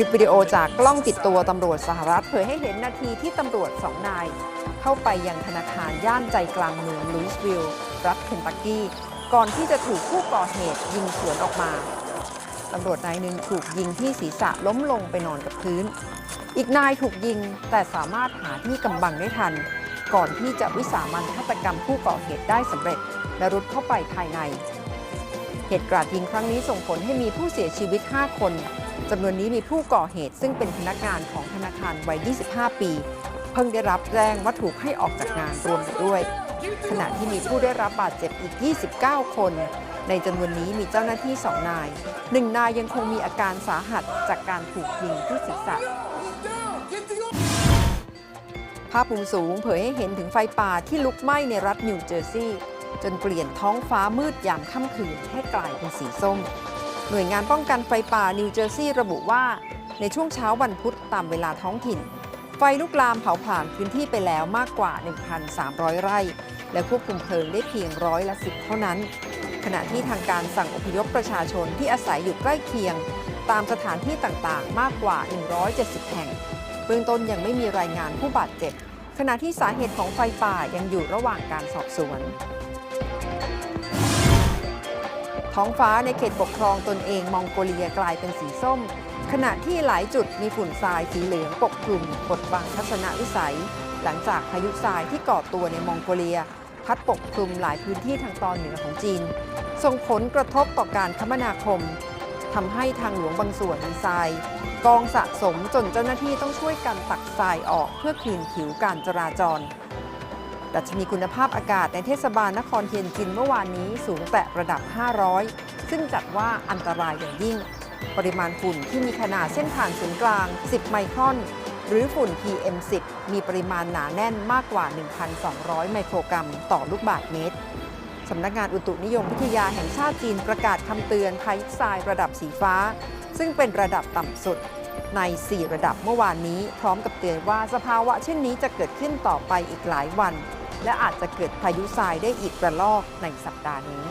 คลิปวิดีโอจากกล้องติดตัวตำรวจสหรัฐเผยให้เห็นนาทีที่ตำรวจสองนาย เข้าไปยังธนาคารย่านใจกลางเมืองลุยส์วิลล์รัฐเคนตักกี้ ก่อนที่จะถูกผู้ก่อเหตุยิงสวนออกมาตำรวจนายหนึ่งถูกยิงที่ศีรษะล้มลงไปนอนกับพื้น อีกนายถูกยิงแต่สามารถหาที่กำบังได้ทัน ก่อนที่จะวิสามันฆาตกรรมผู้ก่อเหตุได้สำเร็จ และรุดเข้าไปภายใน เหตุการาดยิงครั้งนี้ส่งผลให้มีผู้เสียชีวิต 5 คน จำนวนนี้มีผู้ก่อเหตุซึ่งเป็นพนักงานของธนาคารวัย 25 ปี เพิ่งได้รับแจ้งว่าถูกให้ออกจากงานรวมด้วย ขณะที่มีผู้ได้รับบาดเจ็บอีก 29 คน ในจำนวนนี้มีเจ้าหน้าที่2นายหนึ่งนายยังคงมีอาการสาหัสจากการถูกยิงที่ศีรษะภาพมุมสูงเผยให้เห็นถึงไฟป่าที่ลุกไหม้ในรัฐนิวเจอร์ซีย์จนเปลี่ยนท้องฟ้ามืดยามค่ำคืนให้กลายเป็นสีส้ม หน่วยงานป้องกันไฟป่านิวเจอร์ซีย์ระบุว่า ในช่วงเช้าวันพุธตามเวลาท้องถิ่น ไฟลุกลามเผาผลาญพื้นที่ไปแล้วมากกว่า 1,300 ไร่ และควบคุมเพลิงได้เพียงร้อยละสิบเท่านั้น ขณะที่ทางการสั่งอพยพประชาชนที่อาศัยอยู่ใกล้เคียง ตามสถานที่ต่างๆ มากกว่า 170 แห่ง เบื้องต้นยังไม่มีรายงานผู้บาดเจ็บ ขณะที่สาเหตุของไฟป่ายังอยู่ระหว่างการสอบสวน ท้องฟ้าในเขตปกครองตนเองมองโกเลียกลายเป็นสีส้ม ขณะที่หลายจุดมีฝุ่นทรายสีเหลืองปกคลุมบดบังทัศนวิสัย หลังจากพายุทรายที่ก่อตัวในมองโกเลีย พัดปกคลุมหลายพื้นที่ทางตอนเหนือของจีน ส่งผลกระทบต่อการคมนาคมทำให้ทางหลวงบางส่วนมีทราย กองสะสมจนเจ้าหน้าที่ต้องช่วยกันตักทรายออกเพื่อคืนผิวการจราจร ดัชนีคุณภาพอากาศในเทศบาลนครเทียนจินเมื่อวานนี้สูงแต่ระดับ 500 ซึ่งจัดว่าอันตรายอย่างยิ่ง ปริมาณฝุ่นที่มีขนาดเส้นผ่านศูนย์กลาง 10 ไมครอน หรือฝุ่น PM10 มีปริมาณหนาแน่นมากกว่า 1,200 ไมโครกรัมต่อลูกบาศก์เมตร สำนักงานอุตุนิยมวิทยาแห่งชาติจีนประกาศคำเตือนพายุทรายระดับสีฟ้า ซึ่งเป็นระดับต่ำสุดใน 4 ระดับเมื่อวานนี้ พร้อมกับเตือนว่าสภาวะเช่นนี้จะเกิดขึ้นต่อไปอีกหลายวัน และอาจจะเกิดพายุทรายได้อีกระลอกในสัปดาห์นี้